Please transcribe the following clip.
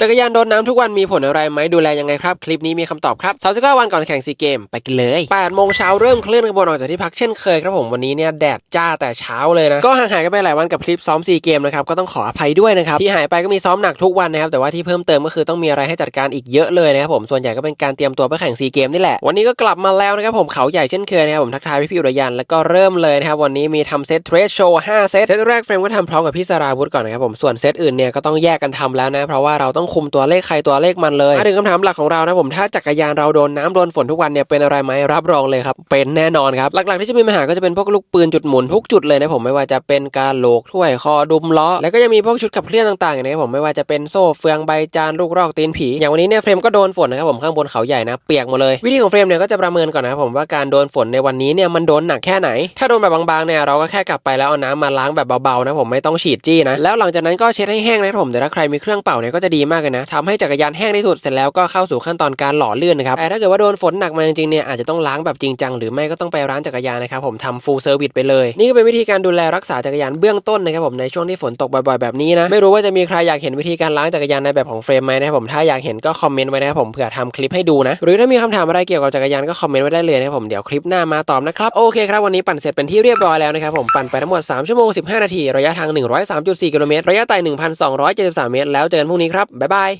จักรยานโดนน้ำทุกวันมีผลอะไรไหมดูแลยังไงครับ คลิปนี้มีคำตอบครับ39วันก่อนแข่งซีเกมไปกันเลย8โมงเช้าเริ่มเคลื่อนขบวนออกจากที่พักเช่นเคยครับผมวันนี้เนี่ยแดดจ้าแต่เช้าเลยนะก็ห่างหายกันไปหลายวันกับคลิปซ้อมซีเกมนะครับก็ต้องขออภัยด้วยนะครับที่หายไปก็มีซ้อมหนักทุกวันนะครับแต่ว่าที่เพิ่มเติมก็คือต้องมีอะไรให้จัดการอีกเยอะเลยนะครับผมส่วนใหญ่ก็เป็นการเตรียมตัวเพื่อแข่งซีเกมนี่แหละวันนี้ก็กลับมาแล้วนะครับผมเขาใหญ่เช่นเคยนะครับผมทักทายพี่ๆอุรยันแล้วก็เริ่มเลยนะครับวันนี้มีทำเซตเทรสโชว์5เซตเซตแรกเฟรมก็ทำพร้อมกับพี่สราวุธก่อนนะครับผมส่วนเซตอื่นเนี่ยก็ต้องแยกกันทำแล้วนะเพราะว่าเราต้องคุมตัวเลขใครตัวเลขมันเลยมาถึงคำถามหลักของเรานะผมถ้าจักรยานเราโดนน้ำโดนฝนทุกวันเนี่ยเป็นอะไรไหมรับรองเลยครับเป็นแน่นอนครับหลักๆที่จะมีปัญหาก็จะเป็นพวกลูกปืนจุดหมุนทุกจุดเลยนะผมไม่ว่าจะเป็นการโหลกถ้วยคอดุมล้อแล้วก็ยังมีพวกชุดขับเคลื่อนต่างๆนะครับผมไม่ว่าจะเป็นโซ่เฟืองใบจานลูกรอกตีนผีอย่างวันนี้เนี่ยเฟรมก็โดนฝนนะครับผมข้างบนเขาใหญ่นะเปียกหมดเลย วิธีของเฟรมเนี่ยก็จะประเมินก่อนนะครับผมว่าการโดนฝนในวันนี้เนี่ยมันโดนหนักแค่ไหน ถ้าโดนแบบบางๆเนี่ยเราก็แค่กลับไปแล้วเอาน้ำมาล้างแบบเบาๆนะผมไม่ต้องฉีดจี้นะแล้วหลังจากนั้นก็เช็ดให้แห้งนะผมแต่ถ้าใครมีเครื่องเป่าเนี่ยก็จะดีมากเลยนะทำให้จักรยานแห้งที่สุดเสร็จแล้วก็เข้าสู่ขั้นตอนการหล่อลื่นนะครับแต่ถ้าเกิดว่าโดนฝนหนักมาจริงๆเนี่ยอาจจะต้องล้างแบบจริงจังหรือไม่ก็ต้องไปร้านจักรยานนะครับผมทำฟูลเซอร์วิสไปเลย นี่ก็เป็นวิธีการดูแลรักษาจักรยานเบื้องต้นนะครับผมในช่วงที่ฝนตกบ่อยๆแบบนี้นะไม่รู้ว่าจะมีใครอยากเห็นวิธีการล้างจักรยานในแบบของเฟรมไหมนะครับผมถ้าอยากเห็นก็คอมเมนต์ไว้นะครับผมเผื่อทำคลิปให้ดูนะหรือถ้ามีคำถามอะไรเกี่ยวกับจักรยานก็คอมเมนต์ไว้ได้เลยนะครับผมเดี๋ยวคลิปหน้ามาตอบนะครับโอเคครับวันนี้ปั่นเสร็จเป็นที่เรียบร้อยแล้วนะครับผมปั่นไปทั้งหมด 3 ชั่วโมง 15 นาที ระยะทาง 103.4 กิโลเมตร ระยะไต่ 1,273 เมตร แล้วเจอกันพรุ่งนี้ครับบ๊ายบาย